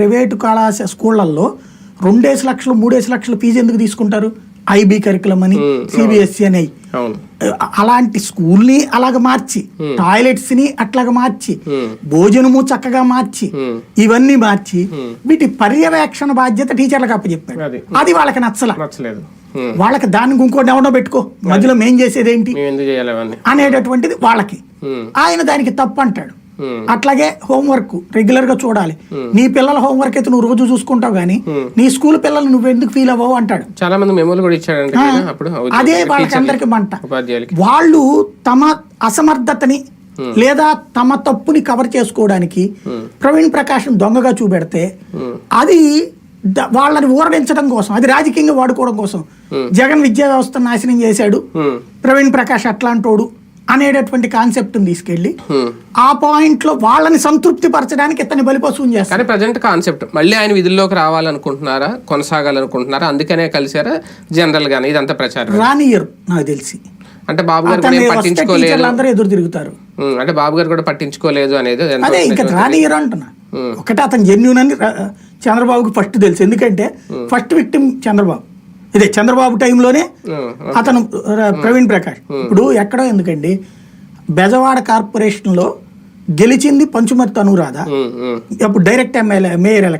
Private కళాశాల స్కూళ్ళల్లో రెండేసి లక్షలు మూడేసి లక్షలు ఫీజు ఎందుకు తీసుకుంటారు? ఐబీ కరికులం అని సిబిఎస్ఈ అని. అలాంటి స్కూల్ని అలాగ మార్చి టాయిలెట్స్ని అట్లాగ మార్చి భోజనము చక్కగా మార్చి ఇవన్నీ మార్చి వీటి పర్యవేక్షణ బాధ్యత టీచర్లకు అప్పచెప్పాడు. అది. అది వాళ్ళకి నచ్చల. నచ్చలేదు. వాళ్ళకి దానికి ఇంకోటి ఎవడో పెట్టుకో. మధ్యలో మేం చేసేది ఏంటి అనేటటువంటిది వాళ్ళకి. ఆయన దానికి తప్పు అంటాడు. అట్లాగే హోంవర్క్ రెగ్యులర్గా చూడాలి. నీ పిల్లల హోంవర్క్ అయితే నువ్వు రోజు చూసుకుంటావు కానీ నీ స్కూల్ పిల్లలు నువ్వు ఎందుకు ఫీల్ అవ్వవు అంటాడు. చాలా మంది మెమోలు కూడా అప్పుడు అదే ఉద్యోగులకి, వాళ్ళకి టీచర్లకి, అందరికి మంట. వాళ్ళు తమ అసమర్థతని లేదా తమ తప్పుని కవర్ చేసుకోవడానికి ప్రవీణ్ ప్రకాష్ దొంగగా చూపెడితే అది వాళ్ళని ఊరడించడం కోసం అది రాజకీయంగా వాడుకోవడం కోసం జగన్ విద్యా వ్యవస్థను నాశనం చేశాడు. ప్రవీణ్ ప్రకాష్ అట్లాంటోడు. అనేటటువంటి కాన్సెప్ట్ తీసుకెళ్ళి. ఆ పాయింట్లో వాళ్ళని సంతృప్తి పరచడానికి ఇతని బలిపశువుని చేస్తారు. కానీ ప్రజెంట్ కాన్సెప్ట్. మళ్ళీ ఆయన విధుల్లోకి రావాలనుకుంటున్నారా? కొనసాగాలనుకుంటున్నారా? అందుకనే కలిసారా జనరల్ గానే? ఇదంతా ప్రచారం రానియర్ నాకు తెలిసి. అంటే బాబు గారు పట్టించుకోలేదు. అందరూ ఎదురు తిరుగుతారు. అంటే బాబు గారు కూడా పట్టించుకోలేదు అనేది అదే ఇంకా రానియర్ అంటున్నా. ఒకటే అతను జెన్యున్ అని చంద్రబాబుకి ఫస్ట్ తెలుసు. ఎందుకంటే ఫస్ట్ విక్టిమ్ చంద్రబాబు. ఇదే చంద్రబాబు టైంలోనే అతను ప్రవీణ్ ప్రకాష్. ఇప్పుడు ఎక్కడో ఎందుకండి బెజవాడ కార్పొరేషన్లో గెలిచింది పంచుమర్తి అనురాధ. అప్పుడు డైరెక్ట్ ఎమ్మెల్యే మేయర్ ఎలక్షన్